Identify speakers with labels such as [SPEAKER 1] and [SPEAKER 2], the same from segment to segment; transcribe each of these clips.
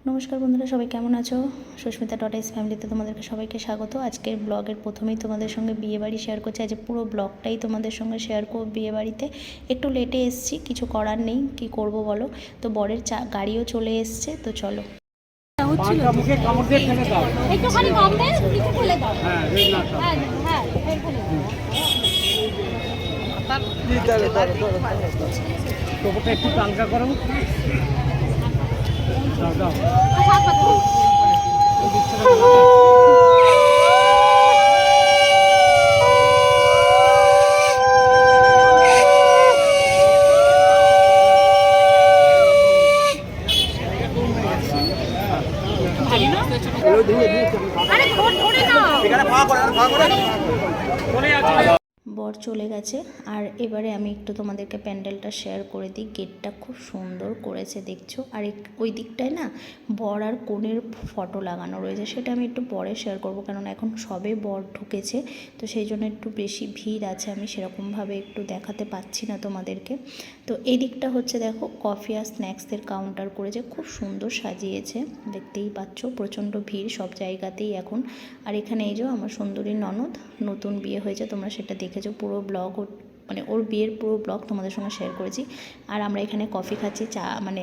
[SPEAKER 1] নমস্কার বন্ধুরা সবাই কেমন আছো সুস্মিতা ডটাইস ফ্যামিলিতে তোমাদেরকে সবাইকে স্বাগত আজকের ব্লগের প্রথমেই তোমাদের সঙ্গে বিয়ে বাড়ি শেয়ার করছি আজ পুরো ব্লগটাই তোমাদের সঙ্গে শেয়ার করব বিয়ে বাড়িতে একটু লেটে এসেছি কিছু করার নেই কি করব বলো তো বরের চা গাড়িও চলে এসছে তো চলো
[SPEAKER 2] মুখে কামড় হ্যাঁ রেড না।
[SPEAKER 3] দাও
[SPEAKER 2] টোপরটা একটু টানকা করো। দাও দাও
[SPEAKER 1] বর চলে গেছে। আর এবারে আমি একটু তোমাদেরকে প্যান্ডেলটা শেয়ার করে দিই। গেটটা খুব সুন্দর করেছে, দেখছ? আর ওই দিকটায় না বর আর কনের ফটো লাগানো রয়েছে। সেটা আমি একটু পরে শেয়ার করব কারণ এখন সবে বর ঢুকেছে। তো সেই জন্য একটু বেশি ভিড় আছে, আমি সেরকমভাবে একটু দেখাতে পাচ্ছি না তোমাদেরকে। তো এই দিকটা হচ্ছে, দেখো কফি আর স্ন্যাক্সের কাউন্টার করেছে। খুব সুন্দর সাজিয়েছে, দেখতেই পাচ্ছ। প্রচণ্ড ভিড় সব জায়গাতেই এখন। আর এখানে এই যে আমার সুন্দরী ননদ, নতুন বিয়ে হয়েছে, তোমরা সেটা দেখেছ পুরো ব্লগ মানে ওর বিয়ের পুরো ব্লগ তোমাদের সঙ্গে শেয়ার করেছি। আর আমরা এখানে কফি খাচ্ছি, চা মানে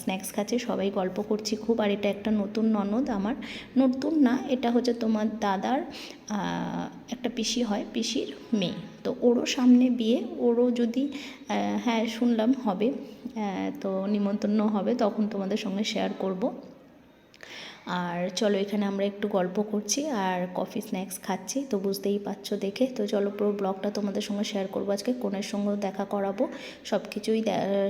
[SPEAKER 1] স্ন্যাক্স খাচ্ছি, সবাই গল্প করছি খুব। আর এটা একটা নতুন ননদ আমার। নতুন না, এটা হচ্ছে তোমার দাদার একটা পিসি হয়, পিসির মেয়ে। তো ওরও সামনে বিয়ে, ওরও যদি হ্যাঁ শুনলাম হবে তো নিমন্ত্রণ হবে, তখন তোমাদের সঙ্গে শেয়ার করব। আর চলো এখানে আমরা একটু গল্প করছি আর কফি, স্ন্যাক্স খাচ্ছি। তো বুঝতেই পারছ দেখে। তো চলো পুরো ব্লগটা তোমাদের সঙ্গে শেয়ার করব আজকে। কোনের সঙ্গেও দেখা করাবো। সব কিছুই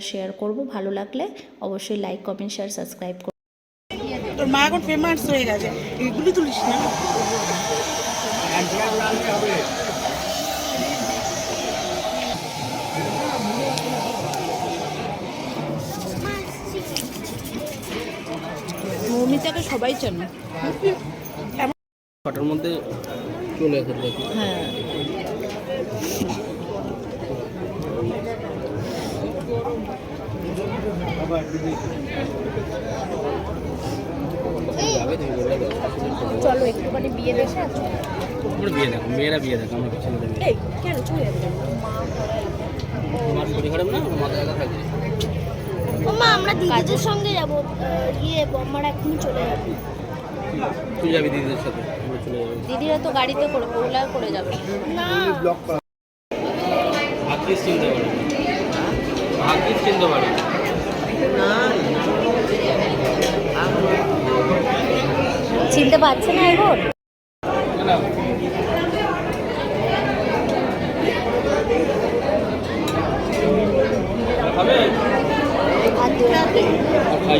[SPEAKER 1] শেয়ার করব। ভালো লাগলে অবশ্যই লাইক কমেন্ট শেয়ার সাবস্ক্রাইব
[SPEAKER 4] করব মা এখন ফেমাস হয়ে গেছে। এগুলি তুলিস না। সবাই চেনে।
[SPEAKER 5] ছটার মধ্যে চলে আসে
[SPEAKER 1] হ্যাঁ।
[SPEAKER 3] চলো একটুখানি বিয়ে দেখে
[SPEAKER 5] তোমরা বিয়ে দেখো মেয়েরা বিয়ে দেখো আমরা পিছনে দেখি।
[SPEAKER 3] কেন চলে যাবে?
[SPEAKER 5] তোমার শরীর খারাপ না?
[SPEAKER 6] মা আমরা দিদিদের সঙ্গে যাব ইয়ে আমরা এখনই চলে যাব।
[SPEAKER 5] তুই যাবি দিদিদের সাথে? আমরা চলে যাব।
[SPEAKER 3] দিদিরা তো গাড়িতে করে ওলা করে যাবে।
[SPEAKER 6] না।
[SPEAKER 5] ভাগ্যিস চিনতে পারি। ভাগ্যিস চিনতে পারি।
[SPEAKER 3] চিনতে পারছে না এখন?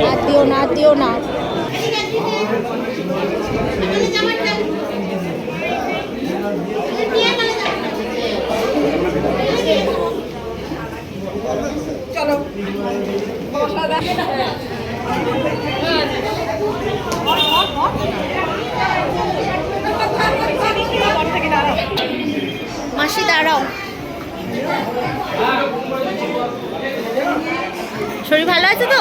[SPEAKER 3] আর দিও না দিও না। আর দিও না
[SPEAKER 6] মাসি দাঁড়াও।
[SPEAKER 3] শরীর ভালো আছে তো?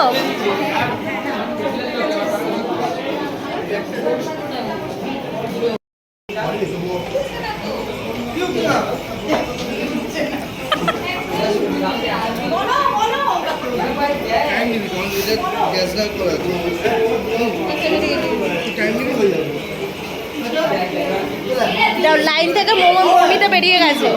[SPEAKER 3] লাইন থেকে মোমো মমিটা বেরিয়ে গেছে।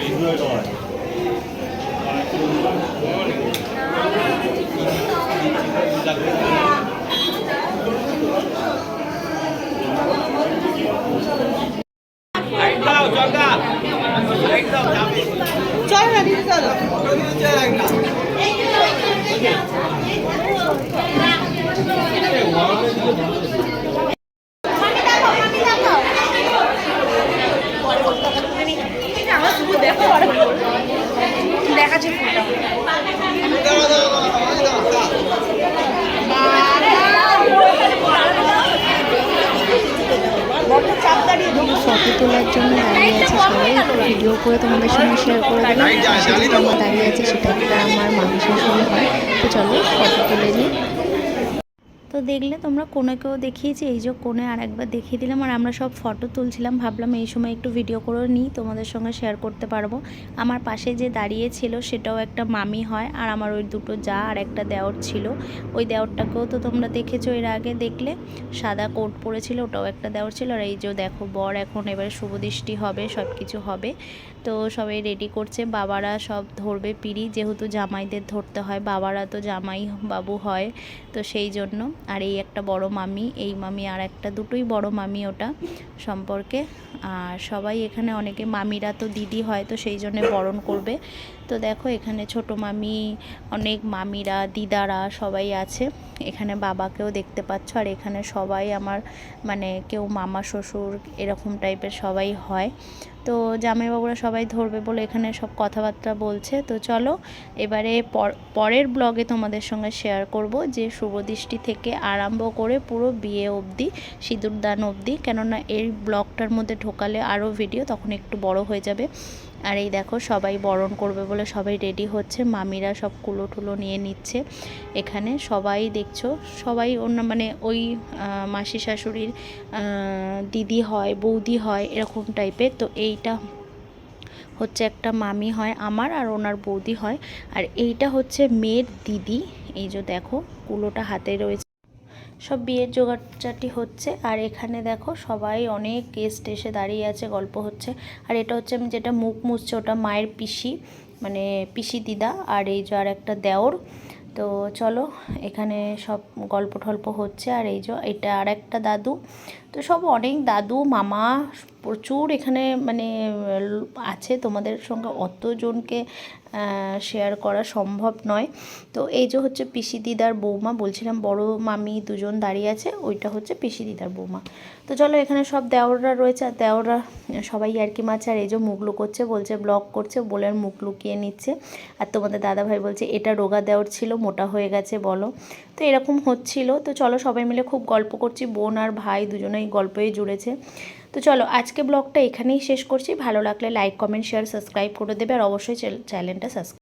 [SPEAKER 4] đến người rồi
[SPEAKER 2] đánh tao cho ta đánh
[SPEAKER 7] tao chạm
[SPEAKER 5] đi chơi anh đi giờ rồi
[SPEAKER 4] đi chơi đánh nào
[SPEAKER 5] Hãy subscribe cho kênh Ghiền Mì Gõ Để không bỏ lỡ những video hấp dẫn
[SPEAKER 1] photo তোলার জন্য দাঁড়িয়ে আছে সবাই। Video করে তোমাদের সঙ্গে share করে দিলাম দাঁড়িয়ে আছে সেটা আমার মানুষের শাশুড়ি হয় তো চলো ফটো তুলে নিই। তো দেখলে তোমরা কোনেকেও দেখিয়েছি, এই যে কোণে আর একবার দেখিয়ে দিলাম। আর আমরা সব ফটো তুলছিলাম, ভাবলাম এই সময় একটু ভিডিও করে নিই, তোমাদের সঙ্গে শেয়ার করতে পারব। আমার পাশে যে দাঁড়িয়ে ছিল সেটাও একটা মামি হয়, আর আমার ওই দুটো যা আর একটা দেওর ছিল। ওই দেওরটাকেও তো তোমরা দেখেছ এর আগে, দেখলে? সাদা কোট পরেছিল, ওটাও একটা দেওর ছিল। আর এই যে দেখো, বর এখন এবারে শুভদৃষ্টি হবে সব কিছু হবে। তো সবাই রেডি করছে, বাবারা সব ধরবে পিড়ি, যেহেতু জামাইদের ধরতে হয়, বাবারা তো জামাই বাবু হয়, তো সেই জন্য। আর এই একটা বড় মামি, এই মামি আর একটা দুটোই বড় মামি ওটা সম্পর্কে। আর সবাই এখানে অনেকে মামিরা তো দিদি হয়, তো সেই জন্য বরণ করবে। তো দেখো এখানে ছোট মামি, অনেক মামিরা, দিদারা সবাই আছে। এখানে বাবাকেও দেখতে পাচ্ছ, আর এখানে সবাই আমার মানে কেউ মামা, শ্বশুর এরকম টাইপের সবাই হয়। তো জামাইবাবুরা সবাই ধরবে বলে এখানে সব কথাবার্তা বলছে। তো চলো, এবারে পর- পরের ব্লগে তোমাদের সঙ্গে শেয়ার করব যে শুভদৃষ্টি থেকে আরম্ভ করে পুরো বিয়ে অবধি, সিঁদুরদান অবধি। কেননা এই ব্লগটার মধ্যে ঢোকালে আরও ভিডিও তখন একটু বড় হয়ে যাবে। আর এই দেখো সবাই বরণ করবে বলে সবাই রেডি হচ্ছে। মামিরা সব কুলো টুলো নিয়ে নিচ্ছে। এখানে সবাই দেখছ, সবাই অন্য মানে ওই মাসি শাশুড়ির দিদি হয়, বৌদি হয়, এরকম টাইপের তো এইটা হচ্ছে একটা মামি হয় আমার আর ওনার বৌদি হয়। আর এইটা হচ্ছে মেয়ের দিদি। এই যে দেখো, কুলোটা হাতে রয়েছে। সব বিয়ের জোগাড়চাটি হচ্ছে। আর এখানে দেখো সবাই অনেক গেস্ট এসে দাঁড়িয়ে আছে, গল্প হচ্ছে। আর এটা হচ্ছে আমি যেটা মুখ মুছছে, ওটা মায়ের পিসি মানে পিসি দিদা আর এই যে আর একটা দেওর। তো চলো, এখানে সব গল্প টল্প হচ্ছে। আর এই যে এটা আর একটা দাদু। তো সব অনেক দাদু, মামা প্রচুর এখানে মানে আছে তোমাদের সঙ্গে অতজনকে শেয়ার করা সম্ভব নয়। তো এই যে হচ্ছে পিসি দিদার বৌমা, বলছিলাম বড় মামি দুজন দাঁড়িয়ে আছে, ওইটা হচ্ছে পিসি দিদার বৌমা। তো চলো এখানে সব দেওররা রয়েছে, আর দেওররা সবাই আর কি মাছ আর এই যে মুখ লুকোচ্ছে, বলছে ব্লগ করছে, বলে আর মুখ লুকিয়ে নিচ্ছে। আর তোমাদের দাদাভাই বলছে, এটা রোগা দেওর ছিল, মোটা হয়ে গেছে, বলো। তো এরকম হচ্ছিল। তো চলো সবাই মিলে খুব গল্প করছি, বোন আর ভাই দুজনেই গল্পই জুড়েছে। তো চলো, আজকে ব্লগটা এখানেই শেষ করছি। ভালো লাগলে লাইক কমেন্ট শেয়ার সাবস্ক্রাইব করে দেবে। আর অবশ্যই চ্যানেলটা সাবস্ক্রাইব